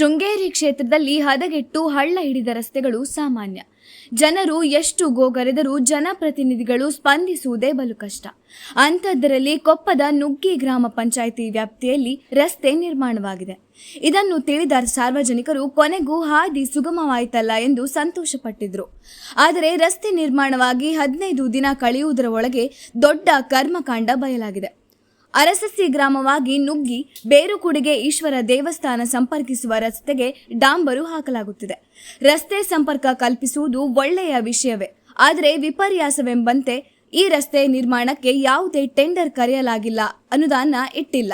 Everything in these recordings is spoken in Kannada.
ಶೃಂಗೇರಿ ಕ್ಷೇತ್ರದಲ್ಲಿ ಹದಗೆಟ್ಟು ಹಳ್ಳ ಹಿಡಿದ ರಸ್ತೆಗಳು ಸಾಮಾನ್ಯ. ಜನರು ಎಷ್ಟು ಗೋಗರೆದರೂ ಜನಪ್ರತಿನಿಧಿಗಳು ಸ್ಪಂದಿಸುವುದೇ ಬಲು ಕಷ್ಟ. ಅಂಥದ್ದರಲ್ಲಿ ಕೊಪ್ಪದ ನುಗ್ಗಿ ಗ್ರಾಮ ಪಂಚಾಯಿತಿ ವ್ಯಾಪ್ತಿಯಲ್ಲಿ ರಸ್ತೆ ನಿರ್ಮಾಣವಾಗಿದೆ. ಇದನ್ನು ತಿಳಿದ ಸಾರ್ವಜನಿಕರು ಕೊನೆಗೂ ಹಾದಿ ಸುಗಮವಾಯಿತಲ್ಲ ಎಂದು ಸಂತೋಷಪಟ್ಟಿದ್ರು. ಆದರೆ ರಸ್ತೆ ನಿರ್ಮಾಣವಾಗಿ ಹದಿನೈದು ದಿನ ಕಳೆಯುವುದರ ಒಳಗೆ ದೊಡ್ಡ ಕರ್ಮಕಾಂಡ ಬಯಲಾಗಿದೆ. ಅರಸಸಿ ಗ್ರಾಮವಾಗಿ ನುಗ್ಗಿ ಬೇರುಕುಡಿಗೆ ಈಶ್ವರ ದೇವಸ್ಥಾನ ಸಂಪರ್ಕಿಸುವ ರಸ್ತೆಗೆ ಡಾಂಬರು ಹಾಕಲಾಗುತ್ತಿದೆ. ರಸ್ತೆ ಸಂಪರ್ಕ ಕಲ್ಪಿಸುವುದು ಒಳ್ಳೆಯ ವಿಷಯವೇ. ಆದರೆ ವಿಪರ್ಯಾಸವೆಂಬಂತೆ ಈ ರಸ್ತೆ ನಿರ್ಮಾಣಕ್ಕೆ ಯಾವುದೇ ಟೆಂಡರ್ ಕರೆಯಲಾಗಿಲ್ಲ ಅನುದಾನ ಇಟ್ಟಿಲ್ಲ.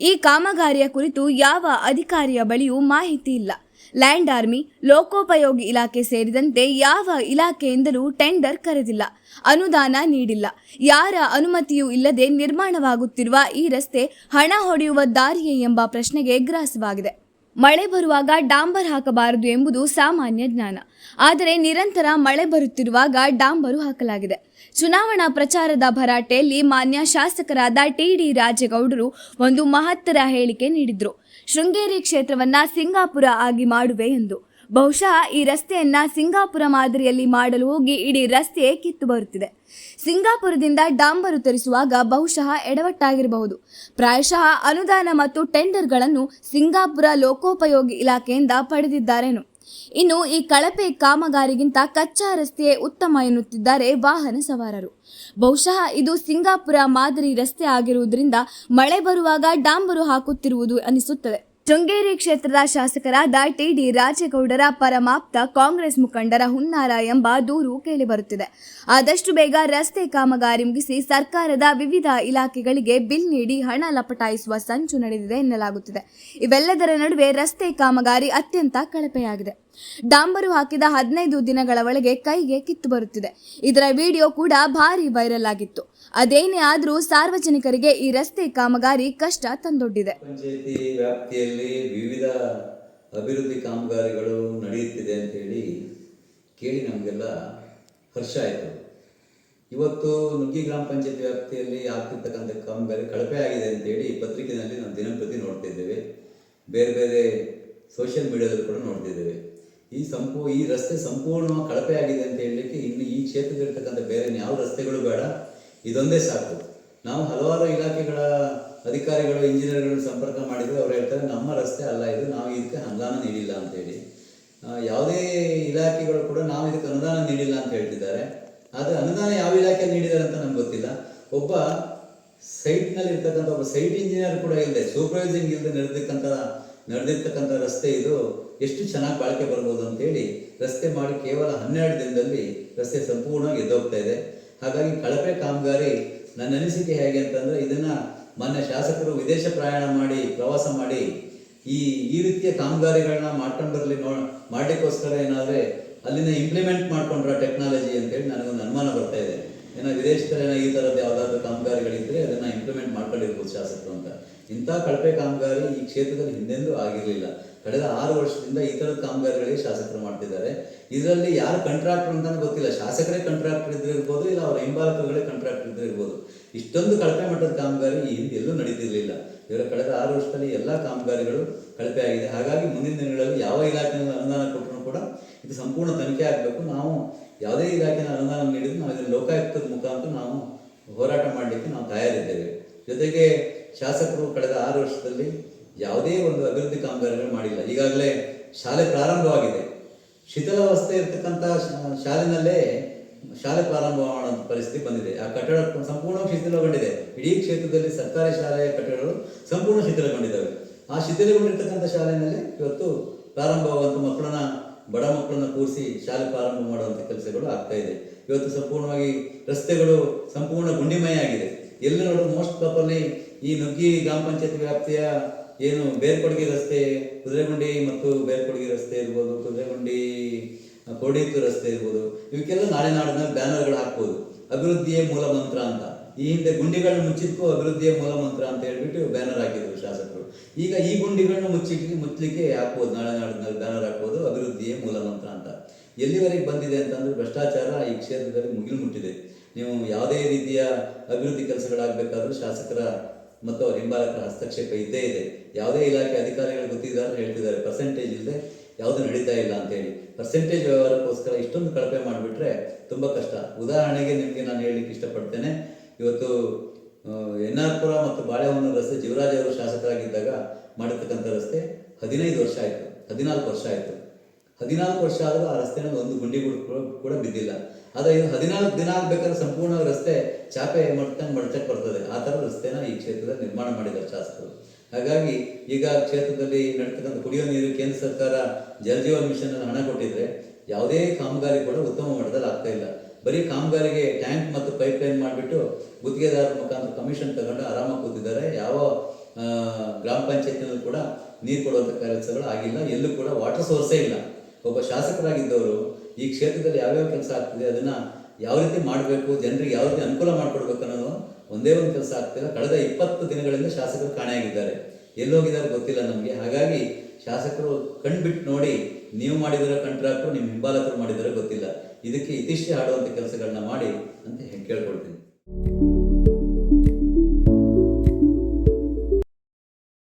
ಈ ಕಾಮಗಾರಿಯ ಕುರಿತು ಯಾವ ಅಧಿಕಾರಿಯ ಬಳಿಯೂ ಮಾಹಿತಿ ಇಲ್ಲ. ಲ್ಯಾಂಡ್ ಆರ್ಮಿ, ಲೋಕೋಪಯೋಗಿ ಇಲಾಖೆ ಸೇರಿದಂತೆ ಯಾವ ಇಲಾಖೆಯಿಂದಲೂ ಟೆಂಡರ್ ಕರೆದಿಲ್ಲ, ಅನುದಾನ ನೀಡಿಲ್ಲ. ಯಾರ ಅನುಮತಿಯೂ ಇಲ್ಲದೆ ನಿರ್ಮಾಣವಾಗುತ್ತಿರುವ ಈ ರಸ್ತೆ ಹಣ ಹೊಡೆಯುವ ದಾರಿಯೇ ಎಂಬ ಪ್ರಶ್ನೆಗೆ ಗ್ರಾಸವಾಗಿದೆ. ಮಳೆ ಬರುವಾಗ ಡಾಂಬರ್ ಹಾಕಬಾರದು ಎಂಬುದು ಸಾಮಾನ್ಯ ಜ್ಞಾನ. ಆದರೆ ನಿರಂತರ ಮಳೆ ಬರುತ್ತಿರುವಾಗ ಡಾಂಬರು ಹಾಕಲಾಗಿದೆ. ಚುನಾವಣಾ ಪ್ರಚಾರದ ಭರಾಟೆಯಲ್ಲಿ ಮಾನ್ಯ ಶಾಸಕರಾದ ಟಿಡಿ ರಾಜೇಗೌಡರು ಒಂದು ಮಹತ್ತರ ಹೇಳಿಕೆ ನೀಡಿದ್ರು. ಶೃಂಗೇರಿ ಕ್ಷೇತ್ರವನ್ನ ಸಿಂಗಾಪುರ ಆಗಿ ಮಾಡುವೆ ಎಂದು. ಬಹುಶಃ ಈ ರಸ್ತೆಯನ್ನ ಸಿಂಗಾಪುರ ಮಾದರಿಯಲ್ಲಿ ಮಾಡಲು ಹೋಗಿ ಇಡೀ ರಸ್ತೆಯೇ ಕಿತ್ತು ಬರುತ್ತಿದೆ. ಸಿಂಗಾಪುರದಿಂದ ಡಾಂಬರು ತರಿಸುವಾಗ ಬಹುಶಃ ಎಡವಟ್ಟಾಗಿರಬಹುದು. ಪ್ರಾಯಶಃ ಅನುದಾನ ಮತ್ತು ಟೆಂಡರ್ಗಳನ್ನು ಸಿಂಗಾಪುರ ಲೋಕೋಪಯೋಗಿ ಇಲಾಖೆಯಿಂದ ಪಡೆದಿದ್ದಾರೇನು. ಇನ್ನು ಈ ಕಳಪೆ ಕಾಮಗಾರಿಗಿಂತ ಕಚ್ಚಾ ರಸ್ತೆಯೇ ಉತ್ತಮ ಎನ್ನುತ್ತಿದ್ದಾರೆ ವಾಹನ ಸವಾರರು. ಬಹುಶಃ ಇದು ಸಿಂಗಾಪುರ ಮಾದರಿ ರಸ್ತೆ ಆಗಿರುವುದರಿಂದ ಮಳೆ ಬರುವಾಗ ಡಾಂಬರು ಹಾಕುತ್ತಿರುವುದು ಅನಿಸುತ್ತದೆ. ಶೃಂಗೇರಿ ಕ್ಷೇತ್ರದ ಶಾಸಕರಾದ ಟಿಡಿ ರಾಜೇಗೌಡರ ಪರಮಾಪ್ತ ಕಾಂಗ್ರೆಸ್ ಮುಖಂಡರ ಹುನ್ನಾರ ಎಂಬ ದೂರು ಕೇಳಿಬರುತ್ತಿದೆ ಆದಷ್ಟು ಬೇಗ ರಸ್ತೆ ಕಾಮಗಾರಿ ಮುಗಿಸಿ ಸರ್ಕಾರದ ವಿವಿಧ ಇಲಾಖೆಗಳಿಗೆ ಬಿಲ್ ನೀಡಿ ಹಣ ಲಪಟಾಯಿಸುವ ಸಂಚು ನಡೆದಿದೆ ಎನ್ನಲಾಗುತ್ತಿದೆ. ಇವೆಲ್ಲದರ ನಡುವೆ ರಸ್ತೆ ಕಾಮಗಾರಿ ಅತ್ಯಂತ ಕಳಪೆಯಾಗಿದೆ. ಡಾಂಬರು ಹಾಕಿದ ಹದಿನೈದು ದಿನಗಳ ಒಳಗೆ ಕೈಗೆ ಕಿತ್ತು ಬರುತ್ತಿದೆ. ಇದರ ವಿಡಿಯೋ ಕೂಡ ಭಾರಿ ವೈರಲ್ ಆಗಿತ್ತು. ಅದೇನೇ ಆದರೂ ಸಾರ್ವಜನಿಕರಿಗೆ ಈ ರಸ್ತೆ ಕಾಮಗಾರಿ ಕಷ್ಟ ತಂದೊಡ್ಡಿದೆ. ಪಂಚಾಯತಿ ವ್ಯಾಪ್ತಿಯಲ್ಲಿ ವಿವಿಧ ಅಭಿವೃದ್ಧಿ ಕಾಮಗಾರಿಗಳು ನಡೆಯುತ್ತಿದೆ ಅಂತ ಹೇಳಿ ಕೇಳಿ ನಮಗೆಲ್ಲ ಹರ್ಷ ಆಯಿತು. ಇವತ್ತು ನುಗ್ಗಿ ಗ್ರಾಮ ಪಂಚಾಯತಿ ವ್ಯಾಪ್ತಿಯಲ್ಲಿ ಆಗ್ತಿರ್ತಕ್ಕಂಥ ಕಾಮಗಾರಿ ಕಳಪೆ ಆಗಿದೆ ಅಂತೇಳಿ ಪತ್ರಿಕೆಯಲ್ಲಿ ನಾವು ದಿನಂಪ್ರತಿ ನೋಡ್ತಿದ್ದೇವೆ ಬೇರೆ ಬೇರೆ ಸೋಷಿಯಲ್ ಮೀಡಿಯಾದಲ್ಲಿ ಕೂಡ ನೋಡ್ತಿದ್ದೇವೆ ಈ ಸಂಪೂ, ಈ ರಸ್ತೆ ಸಂಪೂರ್ಣವಾಗಿ ಕಳಪೆ ಆಗಿದೆ ಅಂತ ಹೇಳಲಿಕ್ಕೆ ಇನ್ನು ಈ ಕ್ಷೇತ್ರದಲ್ಲಿರ್ತಕ್ಕಂಥ ಬೇರೆ ಯಾವ ರಸ್ತೆಗಳು ಬೇಡ. ಇದೊಂದೇ ಸಾಕು. ನಾವು ಹಲವಾರು ಇಲಾಖೆಗಳ ಅಧಿಕಾರಿಗಳು ಇಂಜಿನಿಯರ್ಗಳನ್ನು ಸಂಪರ್ಕ ಮಾಡಿದ್ರೆ. ಅವ್ರು ಹೇಳ್ತಾರೆ, ನಮ್ಮ ರಸ್ತೆ ಅಲ್ಲ ಇದು. ನಾವು ಇದಕ್ಕೆ ಅನುದಾನ ನೀಡಿಲ್ಲ ಅಂತೇಳಿ ಯಾವುದೇ ಇಲಾಖೆಗಳು ಕೂಡ ನಾವು ಇದಕ್ಕೆ ಅನುದಾನ ನೀಡಿಲ್ಲ ಅಂತ ಹೇಳ್ತಿದ್ದಾರೆ. ಆದರೆ ಅನುದಾನ ಯಾವ ಇಲಾಖೆ ನೀಡಿದ್ದಾರೆ ಅಂತ ನಮ್ಗೆ ಗೊತ್ತಿಲ್ಲ. ಒಬ್ಬ ಸೈಟ್ನಲ್ಲಿ ಇರ್ತಕ್ಕಂಥ ಒಬ್ಬ ಸೈಟ್ ಇಂಜಿನಿಯರ್ ಕೂಡ ಇಲ್ಲದೆ, ಸೂಪರ್ವೈಸಿಂಗ್ ಇಲ್ಲದೆ ನಡೆದಿರ್ತಕ್ಕಂಥ ನಡೆದಿರ್ತಕ್ಕಂಥ ರಸ್ತೆ ಇದು. ಎಷ್ಟು ಚೆನ್ನಾಗಿ ಬಾಳಿಕೆ ಬರ್ಬೋದು ಅಂತೇಳಿ ರಸ್ತೆ ಮಾಡಿ ಕೇವಲ ಹನ್ನೆರಡು ದಿನದಲ್ಲಿ ರಸ್ತೆ ಸಂಪೂರ್ಣವಾಗಿ ಎದ್ದೋಗ್ತಾ ಇದೆ. ಹಾಗಾಗಿ ಕಳಪೆ ಕಾಮಗಾರಿ ನನ್ನ ಅನಿಸಿಕೆ ಹೇಗೆ ಅಂತಂದ್ರೆ ಇದನ್ನ ಮೊನ್ನೆ ಶಾಸಕರು ವಿದೇಶ ಪ್ರಯಾಣ ಮಾಡಿ, ಪ್ರವಾಸ ಮಾಡಿ ಈ ಈ ರೀತಿಯ ಕಾಮಗಾರಿಗಳನ್ನ ಮಾಡ್ಕೊಂಡು ಬರಲಿ ನೋ, ಮಾಡಲಿಕ್ಕೋಸ್ಕರ ಏನಾದ್ರೆ ಅಲ್ಲಿನ ಇಂಪ್ಲಿಮೆಂಟ್ ಮಾಡ್ಕೊಂಡ್ರ ಟೆಕ್ನಾಲಜಿ ಅಂತೇಳಿ ನನಗೊಂದು ಅನುಮಾನ ಬರ್ತಾ ಇದೆ. ಏನೋ ವಿದೇಶದಲ್ಲಿ ಈ ಥರದ್ದು ಯಾವುದಾದ್ರು ಕಾಮಗಾರಿಗಳಿದ್ರೆ ಅದನ್ನ ಇಂಪ್ಲಿಮೆಂಟ್ ಮಾಡ್ಕೊಂಡಿರ್ಬೋದು ಶಾಸಕರು ಅಂತ. ಇಂಥ ಕಳಪೆ ಕಾಮಗಾರಿ ಈ ಕ್ಷೇತ್ರದಲ್ಲಿ ಹಿಂದೆಂದೂ ಆಗಿರಲಿಲ್ಲ. ಕಳೆದ ಆರು ವರ್ಷದಿಂದ ಈ ಥರದ ಕಾಮಗಾರಿಗಳಿಗೆ ಶಾಸಕರು ಮಾಡ್ತಿದ್ದಾರೆ. ಇದರಲ್ಲಿ ಯಾರು ಕಂಟ್ರಾಕ್ಟರ್ ಅಂತ ಗೊತ್ತಿಲ್ಲ. ಶಾಸಕರೇ ಕಂಟ್ರಾಕ್ಟರ್ ಇದ್ರೆ ಇರ್ಬೋದು, ಇಲ್ಲ ಅವರ ಹಿಂಬಾಲಕರುಗಳೇ ಕಂಟ್ರಾಕ್ಟರ್ ಇದ್ರೆ ಇರ್ಬೋದು. ಇಷ್ಟೊಂದು ಕಳಪೆ ಮಟ್ಟದ ಕಾಮಗಾರಿ ಈ ಹಿಂದೆ ಎಲ್ಲೂ ನಡೀತಿರ್ಲಿಲ್ಲ. ಇವರ ಕಳೆದ ಆರು ವರ್ಷದಲ್ಲಿ ಎಲ್ಲ ಕಾಮಗಾರಿಗಳು ಕಳಪೆ ಆಗಿದೆ. ಹಾಗಾಗಿ ಮುಂದಿನ ದಿನಗಳಲ್ಲಿ ಯಾವ ಇಲಾಖೆಯಿಂದ ಅನುದಾನ ಕೊಟ್ಟರು ಕೂಡ ಇದು ಸಂಪೂರ್ಣ ತನಿಖೆ ಆಗಬೇಕು. ನಾವು ಯಾವುದೇ ಇಲಾಖೆನ ಅನುದಾನ ನೀಡಿದ್ರು ನಾವು ಇದನ್ನು ಲೋಕಾಯುಕ್ತದ ಮುಖಾಂತರ ನಾವು ಹೋರಾಟ ಮಾಡಲಿಕ್ಕೆ ನಾವು ತಯಾರಿದ್ದೇವೆ. ಜೊತೆಗೆ ಶಾಸಕರು ಕಳೆದ ಆರು ವರ್ಷದಲ್ಲಿ ಯಾವುದೇ ಒಂದು ಅಭಿವೃದ್ಧಿ ಕಾಮಗಾರಿಗಳು ಮಾಡಿಲ್ಲ. ಈಗಾಗಲೇ ಶಾಲೆ ಪ್ರಾರಂಭವಾಗಿದೆ. ಶಿಥಿಲಾವಸ್ಥೆ ಇರತಕ್ಕಂಥ ಶಾಲೆನಲ್ಲೇ ಶಾಲೆ ಪ್ರಾರಂಭ ಮಾಡುವಂಥ ಪರಿಸ್ಥಿತಿ ಬಂದಿದೆ. ಆ ಕಟ್ಟಡ ಸಂಪೂರ್ಣ ಶಿಥಿಲಗೊಂಡಿದೆ. ಇಡೀ ಕ್ಷೇತ್ರದಲ್ಲಿ ಸರ್ಕಾರಿ ಶಾಲೆಯ ಕಟ್ಟಡಗಳು ಸಂಪೂರ್ಣ ಶಿಥಿಲಗೊಂಡಿದ್ದಾವೆ. ಆ ಶಿಥಿಲಗೊಂಡಿರ್ತಕ್ಕಂಥ ಶಾಲೆಯಲ್ಲಿ ಇವತ್ತು ಪ್ರಾರಂಭವಾಗುವಂಥ ಮಕ್ಕಳನ್ನ ಬಡ ಮಕ್ಕಳನ್ನ ಕೂರಿಸಿ ಶಾಲೆ ಪ್ರಾರಂಭ ಮಾಡುವಂಥ ಕೆಲಸಗಳು ಆಗ್ತಾ ಇದೆ. ಇವತ್ತು ಸಂಪೂರ್ಣವಾಗಿ ರಸ್ತೆಗಳು ಸಂಪೂರ್ಣ ಗುಂಡಿಮಯ ಆಗಿದೆ. ಎಲ್ಲಿ ನೋಡಿದ್ರು ಮೋಸ್ಟ್ ಪ್ರಾಪರ್ಲಿ ಈ ನುಗ್ಗಿ ಗ್ರಾಮ ಪಂಚಾಯತ್ ವ್ಯಾಪ್ತಿಯ ಏನು ಬೇರ್ಕೊಡುಗೆ ರಸ್ತೆ, ಕುದುರೆಗುಂಡಿ ಮತ್ತು ಬೇರ್ಕೊಡುಗೆ ರಸ್ತೆ ಇರ್ಬೋದು, ಕುದುರೆಗುಂಡಿ ಕೋಡಿತು ರಸ್ತೆ ಇರ್ಬೋದು, ಇವಕ್ಕೆಲ್ಲ ನಾಳೆ ನಾಡಿನ ಬ್ಯಾನರ್ಗಳು ಹಾಕ್ಬೋದು. ಅಭಿವೃದ್ಧಿಯೇ ಮೂಲ ಮಂತ್ರ ಅಂತ. ಈ ಹಿಂದೆ ಗುಂಡಿಗಳನ್ನ ಮುಚ್ಚಿದ್ಕೂ ಅಭಿವೃದ್ಧಿಯ ಮೂಲ ಮಂತ್ರ ಅಂತ ಹೇಳ್ಬಿಟ್ಟು ಬ್ಯಾನರ್ ಹಾಕಿದ್ರು ಶಾಸಕರು. ಈಗ ಈ ಗುಂಡಿಗಳನ್ನ ಮುಚ್ಚಿ ಮುಚ್ಚಲಿಕ್ಕೆ ಹಾಕ್ಬೋದು, ನಾಳೆ ನಾಡಿನಲ್ಲಿ ಬ್ಯಾನರ್ ಹಾಕ್ಬೋದು, ಅಭಿವೃದ್ಧಿಯೇ ಮೂಲ ಮಂತ್ರ ಅಂತ. ಎಲ್ಲಿವರೆಗೆ ಬಂದಿದೆ ಅಂತಂದ್ರೆ ಭ್ರಷ್ಟಾಚಾರ ಈ ಕ್ಷೇತ್ರದಲ್ಲಿ ಮುಗಿಲು ಮುಟ್ಟಿದೆ. ನೀವು ಯಾವುದೇ ರೀತಿಯ ಅಭಿವೃದ್ಧಿ ಕೆಲಸಗಳಾಗಬೇಕಾದ್ರೂ ಶಾಸಕರ ಮತ್ತು ಅವ್ರ ಹಿಂಬಾಲಕರ ಹಸ್ತಕ್ಷೇಪ ಇದ್ದೇ ಇದೆ. ಯಾವುದೇ ಇಲಾಖೆ ಅಧಿಕಾರಿಗಳು ಗೊತ್ತಿದ್ದಾರೆ ಹೇಳ್ತಿದ್ದಾರೆ ಪರ್ಸೆಂಟೇಜ್ ಇಲ್ಲದೆ ಯಾವುದು ನಡೀತಾ ಇಲ್ಲ ಅಂತೇಳಿ ಪರ್ಸೆಂಟೇಜ್ ವ್ಯವಹಾರಕ್ಕೋಸ್ಕರ ಇಷ್ಟೊಂದು ಕಳಪೆ ಮಾಡಿಬಿಟ್ರೆ ತುಂಬ ಕಷ್ಟ. ಉದಾಹರಣೆಗೆ ನಿಮಗೆ ನಾನು ಹೇಳಲಿಕ್ಕೆ ಇಷ್ಟಪಡ್ತೇನೆ ಇವತ್ತು ಎನ್ ಆರ್ ಪುರ ಮತ್ತು ಬಾಳೆಹೊನ್ನೂರು ರಸ್ತೆ ಜೀವರಾಜ್ ಅವರು ಶಾಸಕರಾಗಿದ್ದಾಗ ಮಾಡಿರ್ತಕ್ಕಂಥ ರಸ್ತೆ ಹದಿನೈದು ವರ್ಷ ಆಯಿತು, ಹದಿನಾಲ್ಕು ವರ್ಷ ಆಯಿತು. ಹದಿನಾಲ್ಕು ವರ್ಷ ಆದರೂ ಆ ರಸ್ತೆನ ಒಂದು ಗುಂಡಿ ಕೂಡ- ಬಿದ್ದಿಲ್ಲ. ಆದರೆ ಇದು ಹದಿನಾಲ್ಕು ದಿನ ಆಗ್ಬೇಕಾದ್ರೆ ಸಂಪೂರ್ಣ ರಸ್ತೆ ಚಾಪೆ ಮಡ್ತಂಗೆ ಮಡ್ಚಕ್ಕೆ ಬರ್ತದೆ. ಆ ಥರ ರಸ್ತೆನ ಈ ಕ್ಷೇತ್ರದ ನಿರ್ಮಾಣ ಮಾಡಿದ್ದಾರೆ ಶಾಸಕರು. ಹಾಗಾಗಿ ಈಗ ಕ್ಷೇತ್ರದಲ್ಲಿ ನಡೀತಕ್ಕಂಥ ಕುಡಿಯೋ ನೀರು, ಕೇಂದ್ರ ಸರ್ಕಾರ ಜಲ ಜೀವನ್ ಮಿಷನ್ ಹಣ ಕೊಟ್ಟಿದ್ರೆ ಯಾವುದೇ ಕಾಮಗಾರಿ ಕೂಡ ಉತ್ತಮ ಮಟ್ಟದಲ್ಲಿ ಆಗ್ತಾ ಇಲ್ಲ. ಬರೀ ಕಾಮಗಾರಿಗೆ ಟ್ಯಾಂಕ್ ಮತ್ತು ಪೈಪ್ ಲೈನ್ ಮಾಡಿಬಿಟ್ಟು ಗುತ್ತಿಗೆದಾರರ ಮುಖಾಂತರ ಕಮಿಷನ್ ತಗೊಂಡು ಆರಾಮಾಗಿ ಕೂತಿದ್ದಾರೆ. ಯಾವ ಗ್ರಾಮ ಪಂಚಾಯತ್ನಲ್ಲಿ ಕೂಡ ನೀರು ಕೊಡುವಂಥ ಕೆಲಸಗಳು ಆಗಿಲ್ಲ. ಎಲ್ಲೂ ಕೂಡ ವಾಟರ್ ಸೋರ್ಸೇ ಇಲ್ಲ. ಒಬ್ಬ ಶಾಸಕರಾಗಿದ್ದವರು ಈ ಕ್ಷೇತ್ರದಲ್ಲಿ ಯಾವ್ಯಾವ ಕೆಲಸ ಆಗ್ತಿದೆ, ಅದನ್ನು ಯಾವ ರೀತಿ ಮಾಡಬೇಕು, ಜನರಿಗೆ ಯಾವ ರೀತಿ ಅನುಕೂಲ ಮಾಡಿಕೊಡ್ಬೇಕು ಅನ್ನೋದು ಒಂದೇ ಒಂದು ಕೆಲಸ ಆಗ್ತಿಲ್ಲ. ಕಳೆದ ಇಪ್ಪತ್ತು ದಿನಗಳಿಂದ ಶಾಸಕರು ಕಾಣೆಯಾಗಿದ್ದಾರೆ. ಎಲ್ಲೋಗಿದ್ದಾರೆ ಗೊತ್ತಿಲ್ಲ ನಮಗೆ. ಹಾಗಾಗಿ ಶಾಸಕರು ಕಣ್ಬಿಟ್ಟು ನೋಡಿ ನೀವು ಮಾಡಿದಿರೋ ಕಾಂಟ್ರಾಕ್ಟು ನಿಮ್ಮ ಹಿಂಬಾಲಕರು ಮಾಡಿದಿರೋ ಗೊತ್ತಿಲ್ಲ. ಇದಕ್ಕೆ ಇತಿಷ್ಟೇ ಆಡುವಂಥ ಕೆಲಸಗಳನ್ನ ಮಾಡಿ ಅಂತ ಕೇಳ್ಕೊಳ್ತೀನಿ